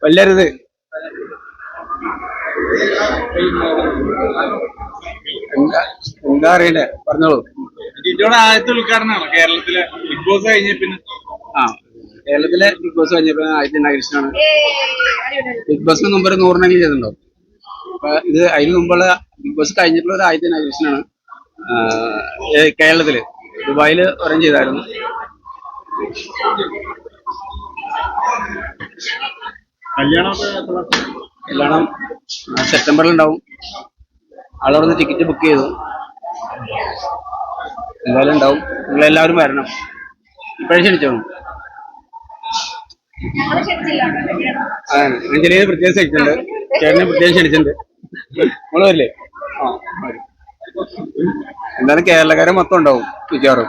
കൊല്ലരുത്. എന്താ അറിയില്ല അറിയണ്ടേ പറഞ്ഞോളൂ. ഇതിന്റെ ആദ്യത്തെ ഉദ്ഘാടനമാണ്? കേരളത്തിലെ ബിഗ് ബോസ് കഴിഞ്ഞ പിന്നെ? ആ കേരളത്തിലെ ബിഗ് ബോസ് കഴിഞ്ഞ പിന്നെ ആദ്യത്തെ ഇനാഗ്രേഷനാണ് ബിഗ് ബോസിന് മുമ്പ് ഒരു നൂറിനെങ്കിലും ചെയ്തിട്ടുണ്ടോ? അപ്പൊ ഇത് അതിന് മുമ്പുള്ള ബിഗ് ബോസ് കഴിഞ്ഞിട്ടുള്ള ഒരു ആദ്യത്തെ ഇനാഗ്രേഷനാണ് കേരളത്തിൽ. ദുബായിൽ ഒരെണ്ണം ചെയ്തായിരുന്നു. കല്യാണം സെപ്റ്റംബറിൽ ഉണ്ടാവും ആളവിടെ ടിക്കറ്റ് ബുക്ക് ചെയ്തു. എന്തായാലും ഉണ്ടാവും. നിങ്ങൾ എല്ലാവരും വരണം. ഇപ്പോഴേ ക്ഷണിച്ചോ അഞ്ജലിയെ പ്രത്യേകം ക്ഷണിച്ചിട്ടുണ്ട്. ചേട്ടനെ പ്രത്യേകം ക്ഷണിച്ചിട്ടുണ്ട്. നമ്മൾ വരില്ലേ? ആ. എന്തായാലും കേരളക്കാരെ മൊത്തം ഉണ്ടാവും മിക്കവാറും.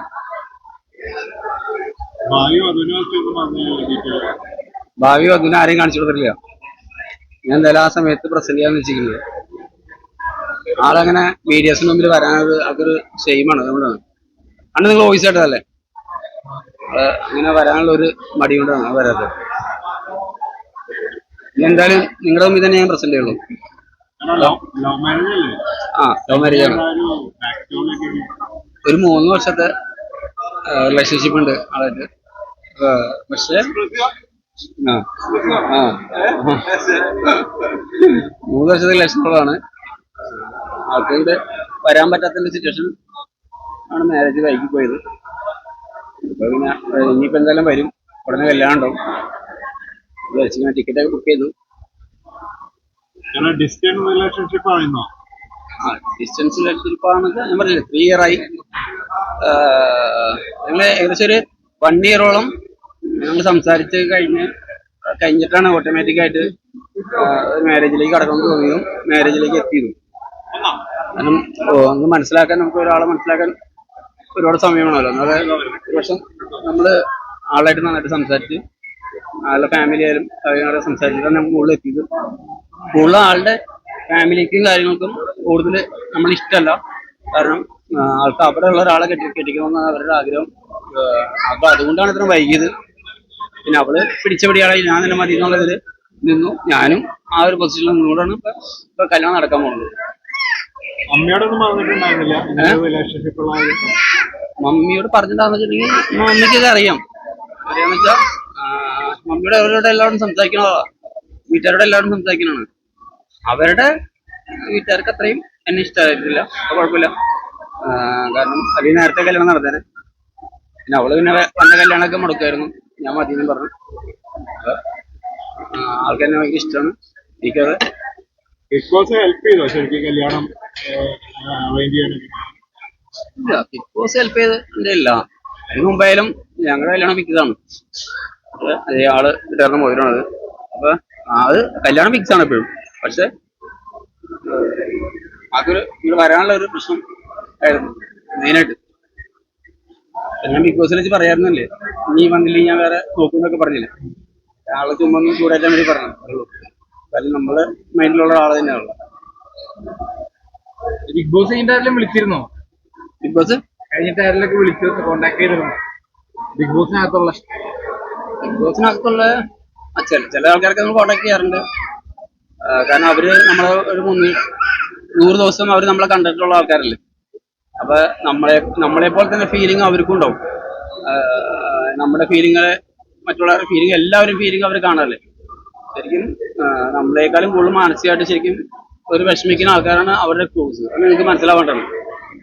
ഭാവി വധുവിനെ ആരെയും കാണിച്ചു കൊടുത്തിട്ടില്ല. ഞാൻ എന്തായാലും ആ സമയത്ത് പ്രസന്റ് ചെയ്യാന്ന് വെച്ചിരിക്കുന്നത് ആളങ്ങനെ മീഡിയസിന് മുമ്പിൽ വരാനത് അതൊരു ഷെയിമാണ് അതുകൊണ്ടാണ്. അന്ന് നിങ്ങൾ വോയിസ് കേട്ടതല്ലേ? അത് അങ്ങനെ വരാനുള്ള ഒരു മടി കൊണ്ടാണ് വരാത്തത്. എന്തായാലും നിങ്ങളുടെ മുമ്പിൽ തന്നെ ഞാൻ പ്രസന്റ് ചെയ്യുള്ളൂ. ലവ് മാരേജ് അല്ലേ? ആ ലവ് മാരേജ് ആണ്. ഒരു മൂന്ന് വർഷത്തെ റിലേഷൻഷിപ്പ് ഉണ്ട് ആളായിട്ട്. പക്ഷേ ആ ആ. മൂന്ന് വർഷത്തെ ലക്ഷങ്ങളാണ്. ആൾക്കാരുടെ വരാൻ പറ്റാത്ത സിറ്റുവേഷൻ ആണ് മാരേജ് വൈകി പോയത്. ഇപ്പൊ പിന്നെ ഇനിയിപ്പോ എന്തായാലും വരും. ഉടനെ കല്യാണം ഉണ്ടാവും. വിചാരിച്ചു ടിക്കറ്റ് ഒക്കെ ബുക്ക് ചെയ്തു. ഡിസ്റ്റൻസ് റിലേഷൻഷിപ്പ് ആയിരുന്നോ ആ ഡിസ്റ്റൻസ് റിലേഷൻഷിപ്പാണെന്ന് ഞാൻ പറഞ്ഞില്ലേ ത്രീ ഇയർ ആയി. ഞങ്ങൾ ഏകദേശം ഒരു വൺ ഇയറോളം ഞങ്ങൾ സംസാരിച്ച് കഴിഞ്ഞ് കഴിഞ്ഞിട്ടാണ് ഓട്ടോമാറ്റിക് ആയിട്ട് മാരേജിലേക്ക് കടക്കാൻ തോന്നിയതും മാരേജിലേക്ക് എത്തിയതും. കാരണം മനസ്സിലാക്കാൻ നമുക്ക് ഒരാളെ മനസ്സിലാക്കാൻ ഒരുപാട് സമയം വേണമല്ലോ അതായത് ഒരു നമ്മൾ ആളായിട്ട് നന്നായിട്ട് സംസാരിച്ച് ആളുടെ ഫാമിലി ആയാലും കാര്യങ്ങളൊക്കെ സംസാരിച്ചിട്ടാണ് നമുക്ക് കൂടുതൽ എത്തിയത്. കൂടുതൽ ആളുടെ ഫാമിലിക്കും കാര്യങ്ങൾക്കും കൂടുതൽ നമ്മൾ ഇഷ്ടമല്ല. കാരണം ആൾക്ക് അവിടെ ഉള്ള ഒരാളെ കെട്ടി കെട്ടിക്കണമെന്നാണ് അവരുടെ ആഗ്രഹം. അപ്പൊ അതുകൊണ്ടാണ് ഇത്ര വൈകിയത്. പിന്നെ അവൾ പിടിച്ചപടിയാളായി ഞാൻ തന്നെ മതി എന്നുള്ളതിൽ നിന്നു. ഞാനും ആ ഒരു പൊസിഷനിൽ നിന്നുകൊണ്ടാണ് ഇപ്പൊ ഇപ്പൊ കല്യാണം നടക്കാൻ പോകുന്നത് അമ്മയോടൊന്നും പറഞ്ഞിട്ടുണ്ടായിരുന്നില്ല? മമ്മിയോട് പറഞ്ഞിട്ടാണെന്ന് മമ്മിക്കൊക്കെ അറിയാം. അറിയാന്ന് വെച്ചാ മമ്മിയുടെ അവരോട് എല്ലാവരും സംസാരിക്കണതാ. വീട്ടുകാരോട് എല്ലാവരും സംസാരിക്കണാണ് അവരുടെ വീട്ടുകാർക്ക് അത്രയും എന്നെ ഇഷ്ടമായിട്ടില്ല. അപ്പൊ കുഴപ്പമില്ല. കാരണം അതിൽ നേരത്തെ കല്യാണം നടന്നേനെ പിന്നെ അവൾ പിന്നെ വന്ന കല്യാണമൊക്കെ മുടക്കായിരുന്നു ഞാൻ മതി എന്ന് പറഞ്ഞു. ആൾക്കാർ ആ, ആൾക്ക് എന്നെ ഭയങ്കര ഇഷ്ടമാണ്. എനിക്കത് ബിഗ് ബോസ് ഹെൽപ്പ് ചെയ്തോ ശരിക്കും കല്യാണം ഇല്ല ബിഗ് ബോസ് ഹെൽപ്പ് ചെയ്തിട്ടില്ല ഇല്ല അതിന് മുമ്പായാലും ഞങ്ങളുടെ കല്യാണം ഫിക്സാണ് അതേ ആൾ ഇട്ടായിരുന്ന മോതിരാണത് അപ്പൊ അത് കല്യാണം ഫിക്സ് ആണ് എപ്പോഴും. പക്ഷെ അതൊരു ഇവിടെ വരാനുള്ള ഒരു പ്രശ്നം ആയിരുന്നു. മെയിനായിട്ട്. ഞാൻ ബിഗ് ബോസിൽ വെച്ച് പറയാറുന്നല്ലേ നീ വന്നില്ലെങ്കിൽ ഞാൻ വേറെ നോക്കുന്നൊക്കെ പറഞ്ഞില്ല? ആളെ ചുമ്മാ ഒന്ന് ചൂടാറ്റാൻ വേണ്ടി പറഞ്ഞു ഉള്ളൂ അതായത് നമ്മളെ മൈൻഡിലുള്ള ആൾ തന്നെയാണ് ബിഗ് ബോസ് കഴിഞ്ഞിട്ട് വിളിച്ചിരുന്നോ? ബിഗ് ബോസ് കഴിഞ്ഞിട്ട് ആരെങ്കിലും വിളിച്ചു കോണ്ടാക്ട് ചെയ്തിരുന്നു? ബിഗ് ബോസിനകത്തുള്ള ബിഗ് ബോസിനകത്തുള്ള ചില ചില ആൾക്കാരൊക്കെ നമ്മൾ കോണ്ടാക്ട് ചെയ്യാറുണ്ട്. കാരണം അവർ നമ്മളെ ഒരു മുന്നൂറ് നൂറ് ദിവസം അവർ നമ്മളെ കണ്ടിട്ടുള്ള ആൾക്കാരല്ലേ? അപ്പൊ നമ്മളെ നമ്മളെ പോലെ തന്നെ ഫീലിംഗ് അവർക്കും ഉണ്ടാവും. നമ്മുടെ ഫീലിംഗ് മറ്റുള്ളവരുടെ ഫീലിംഗ് എല്ലാവരും ഫീലിംഗ് അവർ കാണാറില്ലേ? ശരിക്കും നമ്മളെക്കാളും കൂടുതൽ മാനസികമായിട്ട് ശരിക്കും ഒരു വിഷമിക്കുന്ന ആൾക്കാരാണ് അവരുടെ ക്ലോസ് അത് നിങ്ങൾക്ക് മനസ്സിലാവേണ്ടത്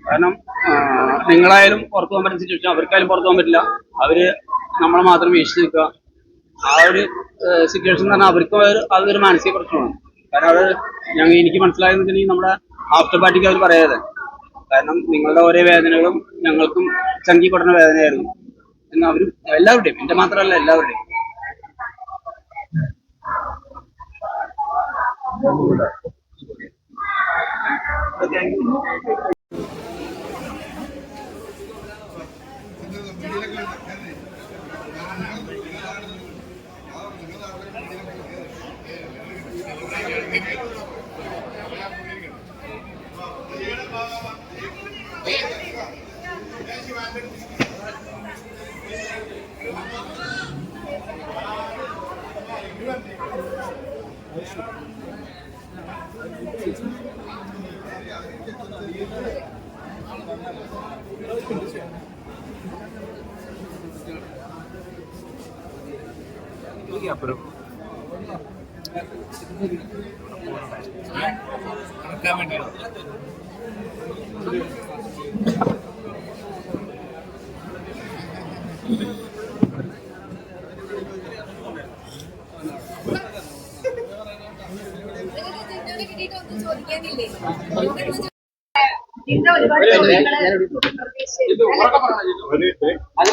കാരണം നിങ്ങളായാലും പുറത്തു പോകാൻ പറ്റുന്ന സിറ്റുവേഷൻ അവർക്കായാലും പുറത്തു പോകാൻ പറ്റില്ല. അവർ നമ്മളെ മാത്രം വീക്ഷിച്ച് നിൽക്കുക. ആ ഒരു സിറ്റുവേഷൻ എന്ന് പറഞ്ഞാൽ അവർക്ക് അതൊരു മാനസിക പ്രശ്നമാണ്. കാരണം അത് ഞങ്ങൾ എനിക്ക് മനസ്സിലായെന്ന് വെച്ചിട്ടുണ്ടെങ്കിൽ നമ്മുടെ ആഫ്റ്റർ പാർട്ടിക്ക് അവർ പറയാതെ. കാരണം നിങ്ങളുടെ ഓരോ വേദനകളും ഞങ്ങൾക്കും ചങ്കി പെടുന്ന വേദനയായിരുന്നു. എന്ന് അവരും എല്ലാവരുടെയും എന്റെ മാത്രമല്ല എല്ലാവരുടെയും. നിങ്ങൾക്ക് ചോദിക്കാനില്ലേ? ഒരുപാട് ചോദ്യങ്ങൾ പ്രതീക്ഷിച്ചിരുന്നു. ഒരു